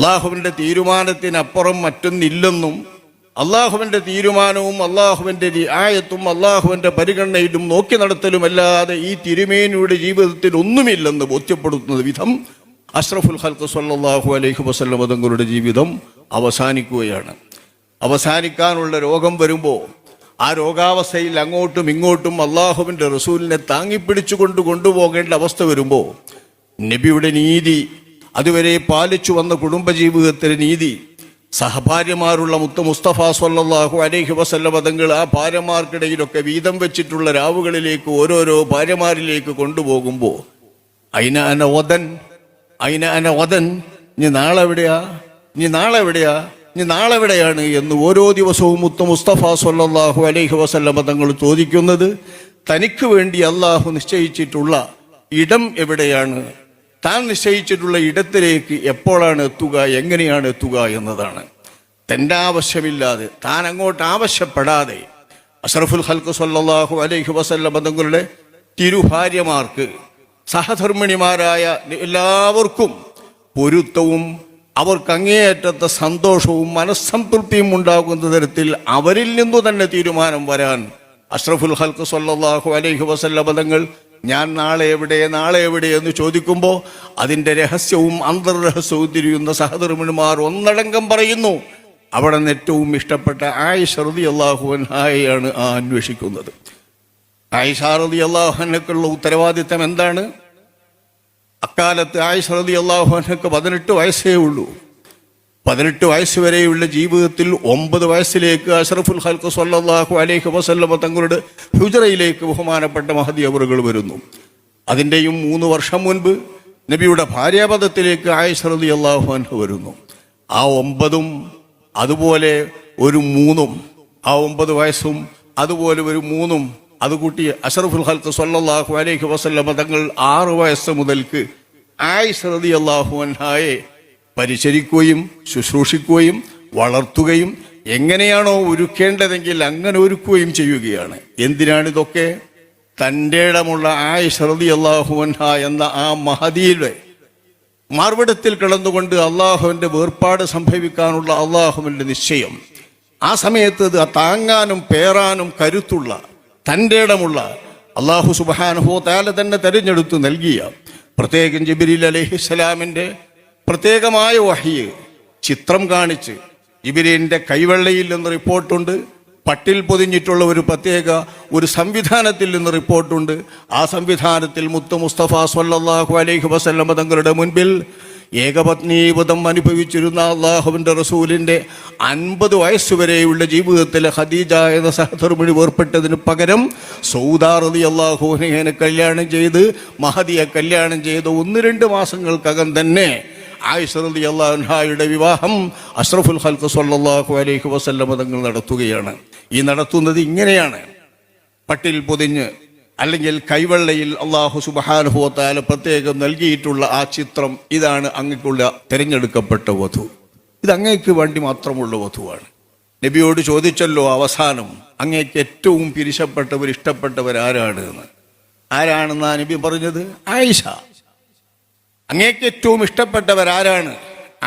അള്ളാഹുവിന്റെ തീരുമാനത്തിനപ്പുറം മറ്റൊന്നില്ലെന്നും അള്ളാഹുവിന്റെ തീരുമാനവും അള്ളാഹുവിന്റെ ആയത്തും അള്ളാഹുവിന്റെ പരിഗണനയിലും നോക്കി നടത്തലുമല്ലാതെ ഈ തിരുമേനിയുടെ ജീവിതത്തിൽ ഒന്നുമില്ലെന്ന് ബോധ്യപ്പെടുത്തുന്ന വിധം അഷ്റഫുൽ ഹൽക്ക് സല്ലാഹു അലൈഹി വസല്ലം തങ്ങളുടെ ജീവിതം അവസാനിക്കുകയാണ്. അവസാനിക്കാനുള്ള രോഗം വരുമ്പോൾ ആ രോഗാവസ്ഥയിൽ അങ്ങോട്ടും ഇങ്ങോട്ടും അള്ളാഹുവിന്റെ റസൂലിനെ താങ്ങിപ്പിടിച്ചുകൊണ്ട് കൊണ്ടുപോകേണ്ട അവസ്ഥ വരുമ്പോൾ നബിയുടെ നീതി അതുവരെ പാലിച്ചു വന്ന കുടുംബജീവിതത്തിലെ നീതി സഹഭാര്യമാരുള്ള മുത്ത മുസ്തഫ സല്ലാഹു അലൈഹി വസല്ല പദങ്ങൾ ആ ഭാര്യമാർക്കിടയിലൊക്കെ വീതം വെച്ചിട്ടുള്ള രാവുകളിലേക്ക് ഓരോരോ ഭാര്യമാരിലേക്ക് കൊണ്ടുപോകുമ്പോൾ അയിന അന ഒതൻ അയിന അന ഒതൻ ഇനി നാളെവിടെയാ നാളെ എവിടെയാ? നീ നാളെ എവിടെയാണ്? എന്ന് ഓരോ ദിവസവും മുത്ത മുസ്തഫ സല്ലാഹു അലൈഹി വസല്ല തങ്ങൾ ചോദിക്കുന്നത് തനിക്ക് വേണ്ടി അള്ളാഹു നിശ്ചയിച്ചിട്ടുള്ള ഇടം എവിടെയാണ്? താൻ നിശ്ചയിച്ചിട്ടുള്ള ഇടത്തിലേക്ക് എപ്പോഴാണ് എത്തുക എങ്ങനെയാണ് എത്തുക എന്നതാണ്. തന്റെ ആവശ്യമില്ലാതെ താൻ അങ്ങോട്ട് ആവശ്യപ്പെടാതെ അഷറഫുൽ ഹൽക്ക് സല്ലാഹു അലൈഹി വസല്ലം തങ്ങളുടെ തിരുഭാര്യമാർക്ക് സഹധർമ്മിണിമാരായ എല്ലാവർക്കും പൊരുത്തവും അവർക്ക് അങ്ങേയറ്റത്തെ സന്തോഷവും മനസ്സംതൃപ്തിയും ഉണ്ടാകുന്ന തരത്തിൽ അവരിൽ നിന്നു തന്നെ തീരുമാനം വരാൻ അഷ്റഫുൽ ഹൽക്ക് സല്ലാഹു അലൈഹി വസല്ലം പദങ്ങൾ ഞാൻ നാളെ എവിടെ നാളെ എവിടെ എന്ന് ചോദിക്കുമ്പോൾ അതിന്റെ രഹസ്യവും അന്തർരഹസ്യവും തിരിയുന്ന സഹധർമ്മിണിമാർ ഒന്നടങ്കം പറയുന്നു. അവിടെ നിന്ന് ഏറ്റവും ഇഷ്ടപ്പെട്ട ആയിഷ റതി അള്ളാഹുവൻഹായാണ് ആ അന്വേഷിക്കുന്നത്. ആയിഷ റതി അള്ളാഹുനക്കുള്ള ഉത്തരവാദിത്തം എന്താണ്? അക്കാലത്ത് ആയിഷ റതി അള്ളാഹുനക്ക് പതിനെട്ട് വയസ്സേ ഉള്ളൂ. പതിനെട്ട് വയസ്സ് വരെയുള്ള ജീവിതത്തിൽ ഒമ്പത് വയസ്സിലേക്ക് അഷറഫുൽ ഹൽക്ക് സല്ലാഹു അലൈഹി വസല്ലമ തങ്ങളുടെ ഹുജറയിലേക്ക് ബഹുമാനപ്പെട്ട മഹദി അവറുകൾ വരുന്നു. അതിന്റെയും മൂന്ന് വർഷം മുൻപ് നബിയുടെ ഭാര്യാപദത്തിലേക്ക് ആയിഷ റതി അള്ളാഹു അൻഹു വരുന്നു. ആ ഒമ്പതും അതുപോലെ ഒരു മൂന്നും ആ ഒമ്പത് വയസ്സും അതുപോലെ ഒരു മൂന്നും അത് കൂട്ടി അഷറഫുൽ ഹൽക്ക് സല്ലാഹു അലൈഹി വസല്ലമ തങ്ങൾ ആറ് വയസ്സ് മുതൽക്ക് ആയിഷ റതി അള്ളാഹു അൻഹായെ പരിചരിക്കുകയും ശുശ്രൂഷിക്കുകയും വളർത്തുകയും എങ്ങനെയാണോ ഒരുക്കേണ്ടതെങ്കിൽ അങ്ങനെ ഒരുക്കുകയും ചെയ്യുകയാണ്. എന്തിനാണിതൊക്കെ തന്റെ ഇടമുള്ള ആയിഷ റതി അള്ളാഹു അൻഹ എന്ന ആ മഹതിയിലെ മാർവിടത്തിൽ കിടന്നുകൊണ്ട് അള്ളാഹുവിന്റെ വേർപാട് സംഭവിക്കാനുള്ള അള്ളാഹുവിന്റെ നിശ്ചയം. ആ സമയത്ത് ഇത് താങ്ങാനും പേറാനും കരുത്തുള്ള തന്റെ ഇടമുള്ള അള്ളാഹു സുബാനുഹോ താല തന്നെ തെരഞ്ഞെടുത്ത് നൽകിയ പ്രത്യേകം ജബിരിൽ അലഹിസ്സലാമിന്റെ പ്രത്യേകമായ വഹിയെ ചിത്രം കാണിച്ച്. ജിബിരിന്റെ കൈവെള്ളയിൽ നിന്ന് റിപ്പോർട്ടുണ്ട്. പട്ടിൽ പൊതിഞ്ഞിട്ടുള്ള ഒരു പ്രത്യേക ഒരു സംവിധാനത്തിൽ നിന്ന് റിപ്പോർട്ടുണ്ട്. ആ സംവിധാനത്തിൽ മുത്തു മുസ്തഫ സല്ലാഹു അലൈഹി വസല്ലമ തങ്ങളുടെ മുൻപിൽ ഏകപത്നീപദം അനുഭവിച്ചിരുന്ന അള്ളാഹുവിന്റെ റസൂലിന്റെ അൻപത് വയസ്സുവരെയുള്ള ജീവിതത്തിലെ ഖദീജ എന്ന സഹധർമ്മിണി വേർപ്പെട്ടതിന് പകരം സൗദാറതി അള്ളാഹുവിനെ കല്യാണം ചെയ്ത് മഹദിയെ കല്യാണം ചെയ്ത് ഒന്ന് രണ്ട് മാസങ്ങൾക്കകം തന്നെ ആയിഷറതി അള്ളാഹുഹായുടെ വിവാഹം അഷ്റഫുൽ ഹൽക്ക് സല്ലാഹു അലൈഹി വസല്ലമ തങ്ങൾ നടത്തുകയാണ്. ഈ നടത്തുന്നത് ഇങ്ങനെയാണ്. പട്ടിൽ പൊതിഞ്ഞ് അല്ലെങ്കിൽ കൈവെള്ളയിൽ അള്ളാഹു സുബാനുഭവത്താൽ പ്രത്യേകം നൽകിയിട്ടുള്ള ആ ചിത്രം ഇതാണ് അങ്ങക്കുള്ള തിരഞ്ഞെടുക്കപ്പെട്ട വധു. ഇത് അങ്ങേക്ക് വേണ്ടി മാത്രമുള്ള വധുവാണ്. നബിയോട് ചോദിച്ചല്ലോ അവസാനം അങ്ങേക്ക് ഏറ്റവും പിരിശപ്പെട്ടവർ ഇഷ്ടപ്പെട്ടവർ ആരാണ് എന്ന്. ആരാണെന്നാ നബി പറഞ്ഞത്? ആയിഷ. അങ്ങേക്ക് ഏറ്റവും ഇഷ്ടപ്പെട്ടവർ ആരാണ്?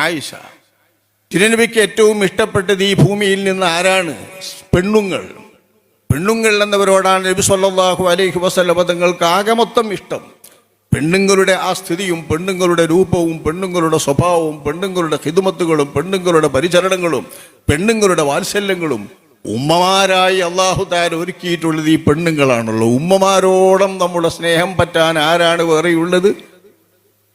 ആയിഷ. തിരുനബിക്ക് ഏറ്റവും ഇഷ്ടപ്പെട്ടത് ഈ ഭൂമിയിൽ നിന്ന് ആരാണ്? പെണ്ണുങ്ങൾ. പെണ്ണുങ്ങൾ എന്നവരോടാണ് നബി സല്ലല്ലാഹു അലൈഹി വസല്ലം തങ്ങൾക്ക് ആകെ മൊത്തം ഇഷ്ടം. പെണ്ണുങ്ങളുടെ ആ സ്ഥിതിയും പെണ്ണുങ്ങളുടെ രൂപവും പെണ്ണുങ്ങളുടെ സ്വഭാവവും പെണ്ണുങ്ങളുടെ ഹിതുമത്തുകളും പെണ്ണുങ്ങളുടെ പരിചരണങ്ങളും പെണ്ണുങ്ങളുടെ വാത്സല്യങ്ങളും ഉമ്മമാരായി അള്ളാഹു താൻ ഒരുക്കിയിട്ടുള്ളത് ഈ പെണ്ണുങ്ങളാണല്ലോ ഉമ്മമാരോടം നമ്മുടെ സ്നേഹം പറ്റാൻ ആരാണ് വേറെയുള്ളത്?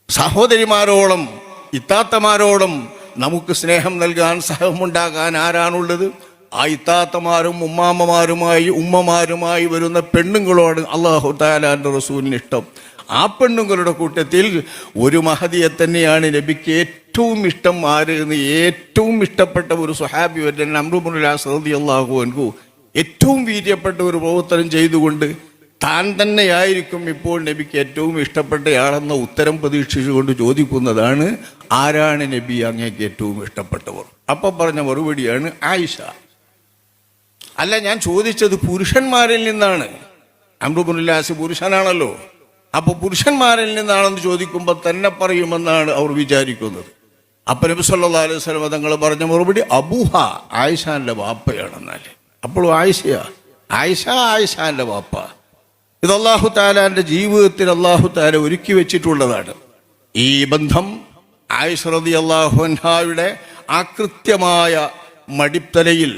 സഹോദരിമാരോളം ഇത്താത്തമാരോളം നമുക്ക് സ്നേഹം നൽകാൻ സഹമുണ്ടാകാൻ ആരാണുള്ളത്? ആ ഇത്താത്തമാരും ഉമ്മാമ്മമാരുമായി ഉമ്മമാരുമായി വരുന്ന പെണ്ണുങ്ങളോട് അള്ളാഹു താലാന്റെ റസൂലിന് ഇഷ്ടം. ആ പെണ്ണുങ്ങളുടെ കൂട്ടത്തിൽ ഒരു മഹതിയെ തന്നെയാണ് നബിക്ക് ഏറ്റവും ഇഷ്ടം ആര് എന്ന് ഏറ്റവും ഇഷ്ടപ്പെട്ട ഒരു സുഹാബി വരൻ അമ്രുമുല്ലാസി അള്ളാഹു അൻകു ഏറ്റവും വീര്യപ്പെട്ട ഒരു പ്രവർത്തനം ചെയ്തുകൊണ്ട് താൻ തന്നെയായിരിക്കും ഇപ്പോൾ നബിക്ക് ഏറ്റവും ഇഷ്ടപ്പെട്ടയാളെന്ന ഉത്തരം പ്രതീക്ഷിച്ചുകൊണ്ട് ചോദിക്കുന്നതാണ് ആരാണ് നബി അങ്ങേക്ക് ഏറ്റവും ഇഷ്ടപ്പെട്ടവർ? അപ്പം പറഞ്ഞ മറുപടിയാണ് ആയിഷ. അല്ല ഞാൻ ചോദിച്ചത് പുരുഷന്മാരിൽ നിന്നാണ്. അമ്രുബുല്ലാസ് പുരുഷനാണല്ലോ. അപ്പൊ പുരുഷന്മാരിൽ നിന്നാണെന്ന് ചോദിക്കുമ്പോൾ തന്നെ പറയുമെന്നാണ് അവർ വിചാരിക്കുന്നത്. അപ്പൊ നബി സല്ലാ അലൈഹി സ്വലം തങ്ങൾ പറഞ്ഞ മറുപടി അബൂഹ ആയിഷാന്റെ വാപ്പയാണെന്നാൽ അപ്പോഴും ആയിഷയാ? ആയിഷ ആയിഷാന്റെ വാപ്പ? ഇത് അള്ളാഹു താലാന്റെ ജീവിതത്തിൽ അള്ളാഹു താല ഒരുക്കി വെച്ചിട്ടുള്ളതാണ്. ഈ ബന്ധം ആയിഷറതി അള്ളാഹുഹായുടെ ആകൃത്യമായ കൃത്യമായ മടിത്തലയിൽ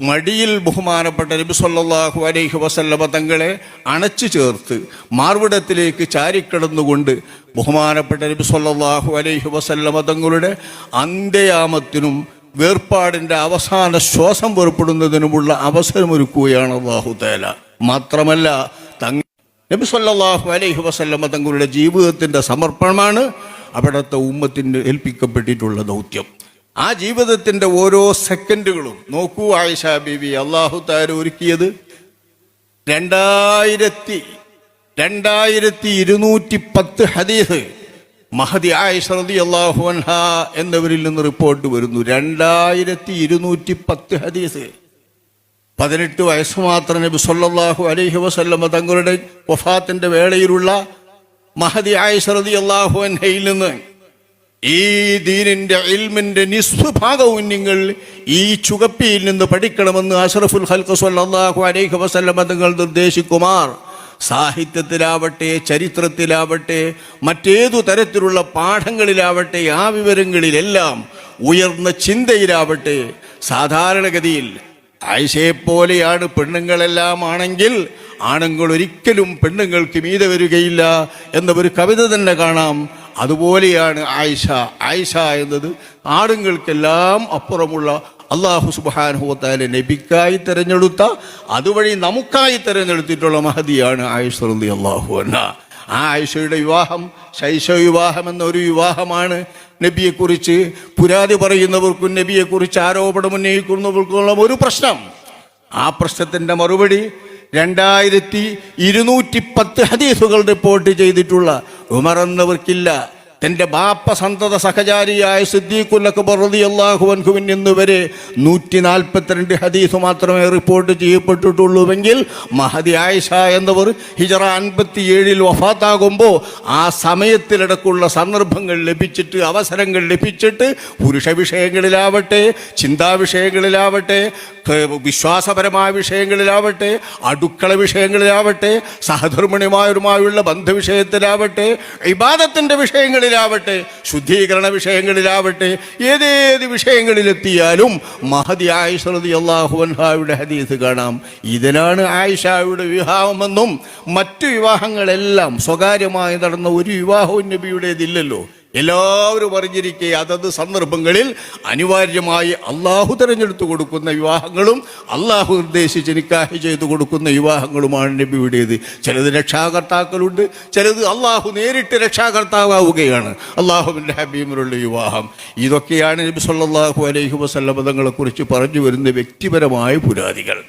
മടിയിൽ ബഹുമാനപ്പെട്ട നബി സല്ലാഹു അലൈഹി വസല്ലമ തങ്ങളെ അണച്ചു ചേർത്ത് മാർവിടത്തിലേക്ക് ചാരിക്കിടന്നുകൊണ്ട് ബഹുമാനപ്പെട്ട നബി സല്ലാഹു അലൈഹി വസല്ലമ തങ്ങളുടെ അന്ത്യയാമത്തിനും വേർപാടിന്റെ അവസാന ശ്വാസം വേർപ്പെടുന്നതിനുമുള്ള അവസരമൊരുക്കുകയാണ് അള്ളാഹു തേല മാത്രമല്ല നബി സല്ലാഹു അലൈഹി വസല്ലമ തങ്ങളുടെ ജീവിതത്തിന്റെ സമർപ്പണമാണ് അവിടുത്തെ ഉമ്മത്തിന് ഏൽപ്പിക്കപ്പെട്ടിട്ടുള്ള ദൗത്യം. ആ ജീവിതത്തിന്റെ ഓരോ സെക്കൻഡുകളും നോക്കൂ ആയിഷ ബീവി അള്ളാഹു താര ഒരുക്കിയത് രണ്ടായിരത്തി രണ്ടായിരത്തി ഇരുന്നൂറ്റി പത്ത് ഹദീസ് മഹദി ആയിഷ റതി അള്ളാഹു അൻഹ എന്നിവരിൽ നിന്ന് റിപ്പോർട്ട് വരുന്നു. രണ്ടായിരത്തി ഇരുന്നൂറ്റി പത്ത് ഹദീസ് പതിനെട്ട് വയസ്സ് മാത്രം നബി സല്ലല്ലാഹു അലൈഹി വസല്ലമ തങ്ങളുടെ വഫാത്തിന്റെ വേളയിലുള്ള മഹദി ആയിഷ റതി അള്ളാഹു അൻഹയിൽ നിന്ന് ഈ ദീനിന്റെ ഇൽമിന്റെ നിസ്വഭാഗവും നിങ്ങൾ ഈ ചുകപ്പിയിൽ നിന്ന് പഠിക്കണമെന്ന് അഷറഫുൽ ഹൽക്ക് സല്ലല്ലാഹു അലൈഹി വസല്ലമ തങ്ങൾ നിർദ്ദേശിക്കുമാർ. സാഹിത്യത്തിലാവട്ടെ ചരിത്രത്തിലാവട്ടെ മറ്റേതു തരത്തിലുള്ള പാഠങ്ങളിലാവട്ടെ ആ വിവരങ്ങളിലെല്ലാം ഉയർന്ന ചിന്തയിലാവട്ടെ സാധാരണഗതിയിൽ ആയിഷയെ പോലെയാണ് പെണ്ണുങ്ങളെല്ലാം ആണെങ്കിൽ ആണുങ്ങൾ ഒരിക്കലും പെണ്ണുങ്ങൾക്ക് മീതെ വരികയില്ല എന്ന ഒരു കവിത തന്നെ കാണാം. അതുപോലെയാണ് ആയിഷ. ആയിഷ എന്നത് ആണുങ്ങൾക്കെല്ലാം അപ്പുറമുള്ള അള്ളാഹു സുബാനുഹോത്താലെ നബിക്കായി തിരഞ്ഞെടുത്ത അതുവഴി നമുക്കായി തിരഞ്ഞെടുത്തിട്ടുള്ള മഹതിയാണ് ആയിഷ അള്ളാഹു എന്ന ആ ആയിഷയുടെ വിവാഹം ശൈശവ വിവാഹം എന്നൊരു വിവാഹമാണ്. നബിയെക്കുറിച്ച് പുരാതി പറയുന്നവർക്കും നബിയെക്കുറിച്ച് ആരോപണം ഉന്നയിക്കുന്നവർക്കുള്ള ഒരു പ്രശ്നം. ആ പ്രശ്നത്തിന്റെ മറുപടി രണ്ടായിരത്തി ഇരുന്നൂറ്റി പത്ത് ഹദീസുകൾ റിപ്പോർട്ട് ചെയ്തിട്ടുള്ള ഉമർ എന്നവർക്കില്ല. തന്റെ ബാപ്പ സന്തത സഹചാരിയായ സിദ്ദീഖുല്ലഖുബർദിയല്ലാഹുവൻഹുവിൻ എന്നുവരെ നൂറ്റി നാൽപ്പത്തിരണ്ട് ഹദീസ് മാത്രമേ റിപ്പോർട്ട് ചെയ്യപ്പെട്ടിട്ടുള്ളൂവെങ്കിൽ മഹദി ആയിഷ എന്നവർ ഹിജറ അൻപത്തി ഏഴിൽ വഫാത്താകുമ്പോൾ ആ സമയത്തിലടക്കുള്ള സന്ദർഭങ്ങൾ ലഭിച്ചിട്ട് അവസരങ്ങൾ ലഭിച്ചിട്ട് പുരുഷ വിഷയങ്ങളിലാവട്ടെ ചിന്താ വിഷയങ്ങളിലാവട്ടെ വിശ്വാസപരമായ വിഷയങ്ങളിലാവട്ടെ അടുക്കള വിഷയങ്ങളിലാവട്ടെ സഹധർമ്മിണിമാരുമായുള്ള ബന്ധവിഷയത്തിലാവട്ടെ ഇബാദത്തിന്റെ വിഷയങ്ങളിലാവട്ടെ ശുദ്ധീകരണ വിഷയങ്ങളിലാവട്ടെ ഏതേത് വിഷയങ്ങളിലെത്തിയാലും മഹദി ആയിഷറതി അള്ളാഹുവൻഹായുടെ ഹദീസ് കാണാം. ഇതിനാണ് ആയിഷായുടെ വിവാഹമെന്നും മറ്റു വിവാഹങ്ങളെല്ലാം സ്വകാര്യമായി നടന്ന ഒരു വിവാഹവും നബിയുടേതില്ലല്ലോ. എല്ലാവരും അറിഞ്ഞിരിക്കെ അതത് സന്ദർഭങ്ങളിൽ അനിവാര്യമായി അള്ളാഹു തിരഞ്ഞെടുത്തു കൊടുക്കുന്ന വിവാഹങ്ങളും അള്ളാഹു നിർദ്ദേശിച്ച് നിക്കാഹ് ചെയ്തു കൊടുക്കുന്ന വിവാഹങ്ങളുമാണ് നബിയുടേത്. ചിലത് രക്ഷാകർത്താക്കളുണ്ട് ചിലത് അള്ളാഹു നേരിട്ട് രക്ഷാകർത്താവുകയാണ് അള്ളാഹുവിന്റെ ഹബീമിലുള്ള വിവാഹം. ഇതൊക്കെയാണ് നബി സല്ലാഹു അലൈഹി വസല്ലമതങ്ങളെക്കുറിച്ച് പറഞ്ഞു വരുന്ന വ്യക്തിപരമായ പുരാതികൾ.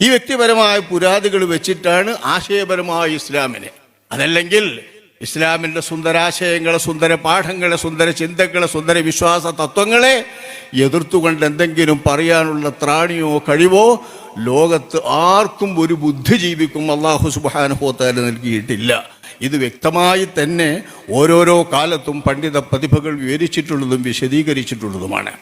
ഈ വ്യക്തിപരമായ പുരാതികൾ വെച്ചിട്ടാണ് ആശയപരമായ ഇസ്ലാമിനെ. അതല്ലെങ്കിൽ ഇസ്ലാമിന്റെ സുന്ദരാശയങ്ങളെ സുന്ദര പാഠങ്ങളെ സുന്ദര ചിന്തകളെ സുന്ദര വിശ്വാസ തത്വങ്ങളെ എതിർത്തുകൊണ്ട് എന്തെങ്കിലും പറയാനുള്ള ത്രാണിയോ കഴിവോ ലോകത്ത് ആർക്കും ഒരു ബുദ്ധിജീവിക്കും അള്ളാഹു സുബാനുഭവത്താൽ നൽകിയിട്ടില്ല. ഇത് വ്യക്തമായി തന്നെ ഓരോരോ കാലത്തും പണ്ഡിത പ്രതിഭകൾ വിവരിച്ചിട്ടുള്ളതും വിശദീകരിച്ചിട്ടുള്ളതുമാണ്.